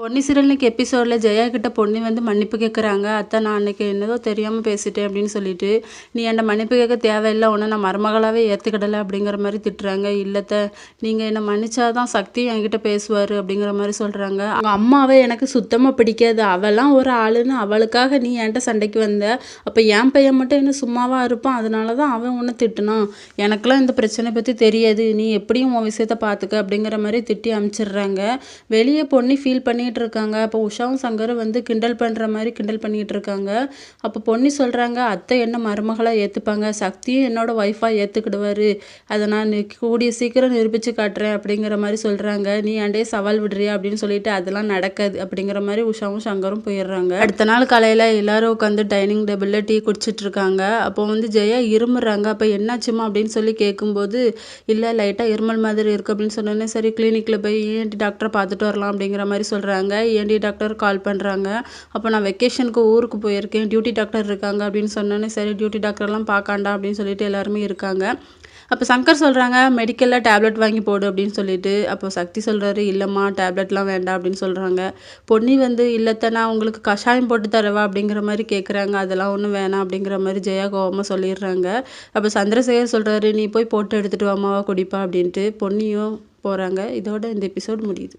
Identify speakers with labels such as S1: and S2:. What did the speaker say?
S1: Ponni serial எபிசோடில் ஜெயா கிட்ட பொன்னி வந்து மன்னிப்பு கேட்குறாங்க அத்தை நான் அன்னைக்கு என்னதோ தெரியாமல் பேசிட்டேன் அப்படின்னு சொல்லிட்டு நீ என்னை மன்னிப்பு கேட்க தேவையில்லை. ஒன்று நான் மருமகளாகவே ஏற்றுக்கிடலை அப்படிங்கிற மாதிரி திட்டுறாங்க. இல்லைத்த நீங்கள் என்னை மன்னிச்சாதான் சக்தி என்கிட்ட பேசுவார் அப்படிங்கிற மாதிரி சொல்கிறாங்க அவங்க அம்மாவை எனக்கு சுத்தமாக பிடிக்காது. அவெல்லாம் ஒரு ஆளுன்னு அவளுக்காக நீ என்கிட்ட சண்டைக்கு வந்த. அப்போ என் பையன் மட்டும் என்ன சும்மாவாக இருப்பான்? அதனால தான் அவன் ஒன்று திட்டுனான். எனக்கெல்லாம் இந்த பிரச்சனை பற்றி தெரியாது. நீ எப்படியும் உன் விஷயத்த பார்த்துக்க அப்படிங்கிற மாதிரி திட்டி அமுச்சிடுறாங்க. வெளியே பொண்ணி ஃபீல் பண்ணி பண்ணிகிட்டு இருக்காங்க அப்போ உஷாவும் சங்கரும் வந்து கிண்டல் பண்ணுற மாதிரி கிண்டல் பண்ணிகிட்டு இருக்காங்க அப்போ பொன்னி சொல்கிறாங்க அத்தை என்ன மருமகளாக ஏற்றுப்பாங்க சக்தியும் என்னோட ஒய்ஃபாக ஏற்றுக்கிடுவார் அதை நான் கூடிய சீக்கிரம் நிரூபித்து காட்டுறேன் அப்படிங்கிற மாதிரி சொல்கிறாங்க நீ அண்டே சவால் விடுறியா? அப்படின்னு சொல்லிட்டு அதெல்லாம் நடக்காது அப்படிங்கிற மாதிரி உஷாவும் சங்கரும் போயிடுறாங்க. அடுத்த நாள் காலையில் எல்லாரும் உட்காந்து டைனிங் டேபிளில் டீ குடிச்சிட்டு இருக்காங்க அப்போ வந்து ஜெயா இருமுறாங்க. அப்போ என்னாச்சுமா அப்படின்னு சொல்லி கேட்கும்போது இல்லை லைட்டாக இருமல் மாதிரி இருக்குது அப்படின்னு சொன்னோன்னே சரி கிளினிக்கில் போய் ஏன்டி டாக்டரை பார்த்துட்டு வரலாம் அப்படிங்கிற மாதிரி சொல்கிறாங்க கேட்குறாங்க ஏன்டி டாக்டர் கால் பண்ணுறாங்க அப்போ நான் வெக்கேஷனுக்கு ஊருக்கு போயிருக்கேன். டியூட்டி டாக்டர் இருக்காங்க அப்படின்னு சொன்னோன்னே சரி டியூட்டி டாக்டர்லாம் பார்க்காண்டா அப்படின்னு சொல்லிட்டு எல்லாருமே இருக்காங்க. அப்போ சங்கர் சொல்கிறாங்க மெடிக்கலில் டேப்லெட் வாங்கி போடு அப்படின்னு சொல்லிட்டு. அப்போ சக்தி சொல்கிறாரு இல்லைம்மா டேப்லெட்லாம் வேண்டாம் அப்படின்னு சொல்கிறாங்க பொன்னி வந்து இல்லைத்த நான் உங்களுக்கு கஷாயம் போட்டு தரவா அப்படிங்கிற மாதிரி கேட்குறாங்க அதெல்லாம் ஒன்றும் வேணாம் அப்படிங்கிற மாதிரி ஜெயா கோவமாக சொல்லிடுறாங்க. அப்போ சந்திரசேகர் சொல்கிறாரு நீ போய் போட்டு எடுத்துகிட்டு வாமாவா குடிப்பா அப்படின்ட்டு பொன்னியும் போகிறாங்க இதோட இந்த எபிசோட் முடியுது.